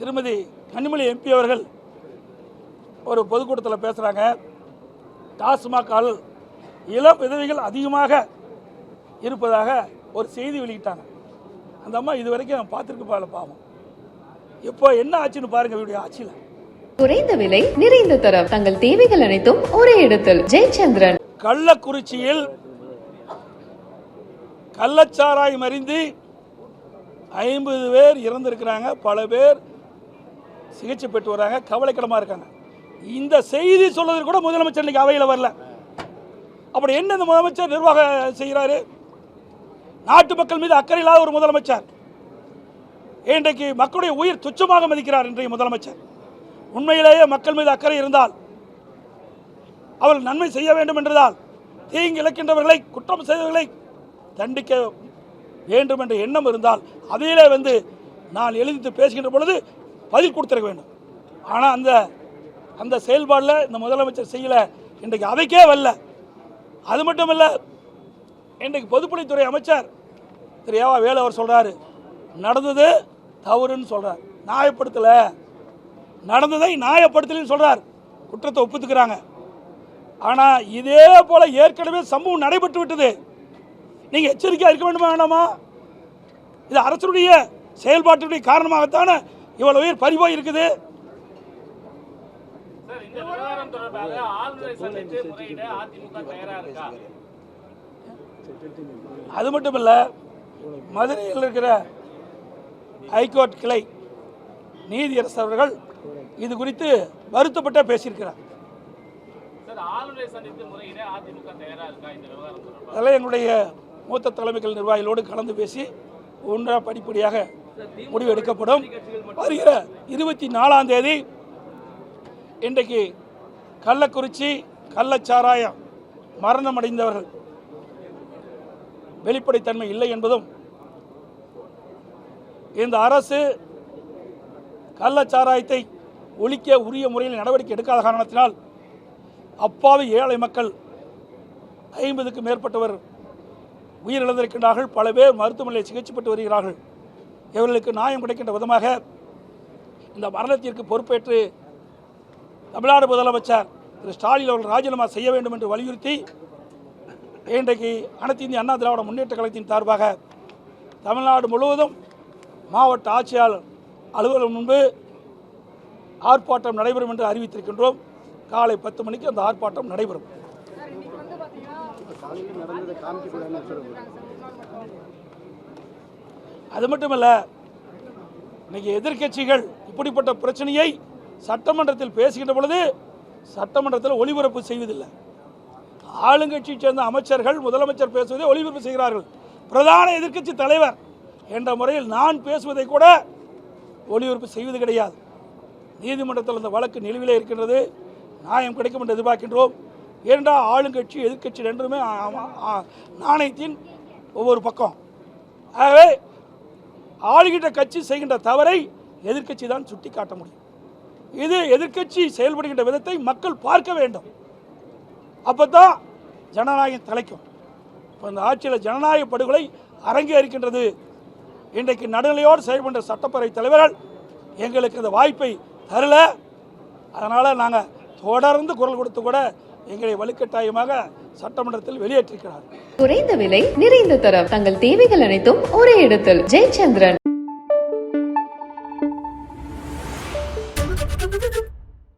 திருமதி கனிமொழி எம்பி அவர்கள் ஒரு பொதுக்கூட்டத்தில் பேசுகிறாங்க டாஸ்மாகால் இளம் விதவைகள் அதிகமாக இருப்பதாக ஒரு செய்தி வெளியிட்டாங்க. அந்த அம்மா இது வரைக்கும் பார்த்துருக்கு பால பாவம். இப்போ என்ன ஆச்சுன்னு பாருங்க இவருடைய ஆட்சியில். குறைந்த விலை நிறைந்த தரம். தங்கள் தேவைகள் அனைத்தும் ஒரே இடத்தில். ஜெயச்சந்திரன். கள்ளக்குறிச்சியில் கள்ளச்சாராயம் அறிந்து ஐம்பது பேர் இறந்திருக்கிறாங்க. பல பேர் சிகிச்சை பெற்று வராங்க கவலைக்கிடமாக இருக்காங்க. இந்த செய்தி சொல்வதற்கு கூட முதலமைச்சர் இன்னைக்கு அவையில் வரல. அப்படி என்ன இந்த முதலமைச்சர் நிர்வாகம் செய்கிறாரு நாட்டு மக்கள் மீது அக்கறை இல்லாத ஒரு முதலமைச்சர். இன்றைக்கு மக்களுடைய உயிர் துச்சமாக மதிக்கிறார் இன்றைய முதலமைச்சர். உண்மையிலேயே மக்கள் மீது அக்கறை இருந்தால் அவர்கள் நன்மை செய்ய வேண்டும் என்றதால் தீங்கு இழக்கின்றவர்களை குற்றம் செய்தவர்களை தண்டிக்க வேண்டும் என்ற எண்ணம் இருந்தால் அதையிலே வந்து நான் எழுதித்து பேசுகின்ற பொழுது பதில் கொடுத்துருக்க வேண்டும். ஆனால் அந்த அந்த செயல்பாடில் இந்த முதலமைச்சர் செய்யலை. இன்றைக்கு அவைக்கே வரல. அது மட்டும் இல்லை இன்றைக்கு பொதுப்பணித்துறை அமைச்சர் திரு ஏவா வேலு அவர் சொல்கிறாரு நடந்தது தவறுன்னு சொல்கிறார் நியாயப்படுத்தலை. நடந்ததை நியாயப்படுத்தலைன்னு சொல்கிறார் குற்றத்தை ஒப்புத்துக்கிறாங்க. ஆனால் இதே போல் ஏற்கனவே சம்பவம் நடைபெற்று விட்டது. நீங்கள் எச்சரிக்கையாக இருக்க வேண்டுமா வேண்டாமா? இது அரசருடைய செயல்பாட்டினுடைய காரணமாகத்தானே இவ்வளவு உயிர் பறிபோய் இருக்குது அது மட்டும் இல்லை மதுரையில் இருக்கிற ஹைகோர்ட் கிளை நீதியரசர் அவர்கள் இது குறித்து வருத்தப்பட்ட பேசியிருக்கிறார். அதெல்லாம் எங்களுடைய மூத்த தலைமைகள் நிர்வாகிகளோடு கலந்து பேசி ஒன்றா படிப்படியாக முடிவு எடுக்கப்படும் வருகிற இருபத்தி நாலாம் தேதி இன்றைக்கு கள்ளக்குறிச்சி கள்ளச்சாராயம் மரணம் அடைந்தவர்கள் வெளிப்படைத்தன்மை இல்லை என்பதும் இந்த அரசு கள்ளச்சாராயத்தை ஒழிக்க உரிய முறையில் நடவடிக்கை எடுக்காத காரணத்தினால் அப்பாவி ஏழை மக்கள் ஐம்பதுக்கு மேற்பட்டவர் உயிரிழந்திருக்கின்றார்கள். பல பேர் மருத்துவமனையில் சிகிச்சை பெற்று வருகிறார்கள். இவர்களுக்கு நியாயம் கிடைக்கின்ற விதமாக இந்த மரணத்திற்கு பொறுப்பேற்று தமிழ்நாடு முதலமைச்சர் திரு ஸ்டாலின் அவர்கள் ராஜினாமா செய்ய வேண்டும் என்று வலியுறுத்தி இன்றைக்கு அனைத்து இந்திய அண்ணா திராவிட முன்னேற்ற கழகத்தின் சார்பாக தமிழ்நாடு முழுவதும் மாவட்ட ஆட்சியாளர் அலுவலகம் முன்பு ஆர்ப்பாட்டம் நடைபெறும் என்று அறிவித்திருக்கின்றோம். காலை பத்து மணிக்கு அந்த ஆர்ப்பாட்டம் நடைபெறும். அது மட்டுமல்ல இன்னைக்கு எதிர்க்கட்சிகள் இப்படிப்பட்ட பிரச்சனையை சட்டமன்றத்தில் பேசுகின்ற பொழுது சட்டமன்றத்தில் ஒளிபரப்பு செய்வதில்லை. ஆளுங்கட்சியை சேர்ந்த அமைச்சர்கள் முதலமைச்சர் பேசுவதை ஒளிபரப்பு செய்கிறார்கள். பிரதான எதிர்க்கட்சி தலைவர் என்ற முறையில் நான் பேசுவதை கூட ஒளிபரப்பு செய்வது கிடையாது. நீதிமன்றத்தில் அந்த வழக்கு நிலுவிலே இருக்கின்றது. நியாயம் கிடைக்கும் என்று எதிர்பார்க்கின்றோம். ஏனென்றால் ஆளுங்கட்சி எதிர்க்கட்சி ரெண்டுமே நாணயத்தின் ஒவ்வொரு பக்கம். ஆகவே ஆளுகின்ற கட்சி செய்கின்ற தவறை எதிர்க்கட்சி தான் சுட்டி காட்ட முடியும். இது எதிர்க்கட்சி செயல்படுகின்ற விதத்தை மக்கள் பார்க்க வேண்டும். அப்போ தான் ஜனநாயகம் தலைக்கும். இப்போ இந்த ஆட்சியில் ஜனநாயக படுகொலை அரங்கேறுகின்றது. இன்றைக்கு நடுநிலையோடு செயல்படுற சட்டப்பேரவை தலைவர்கள் எங்களுக்கு இந்த வாய்ப்பை தரல. அதனால் நாங்கள் தொடர்ந்து குரல் கொடுத்து கூட எங்களை வலுக்கட்டாயமாக சட்டமன்றத்தில் வெளியேற்றிருக்கிறார் குறைந்த விலை நிறைந்த தரம். தங்கள் தேவைகள் அனைத்தும் ஒரே இடத்தில். ஜெயச்சந்திரன்.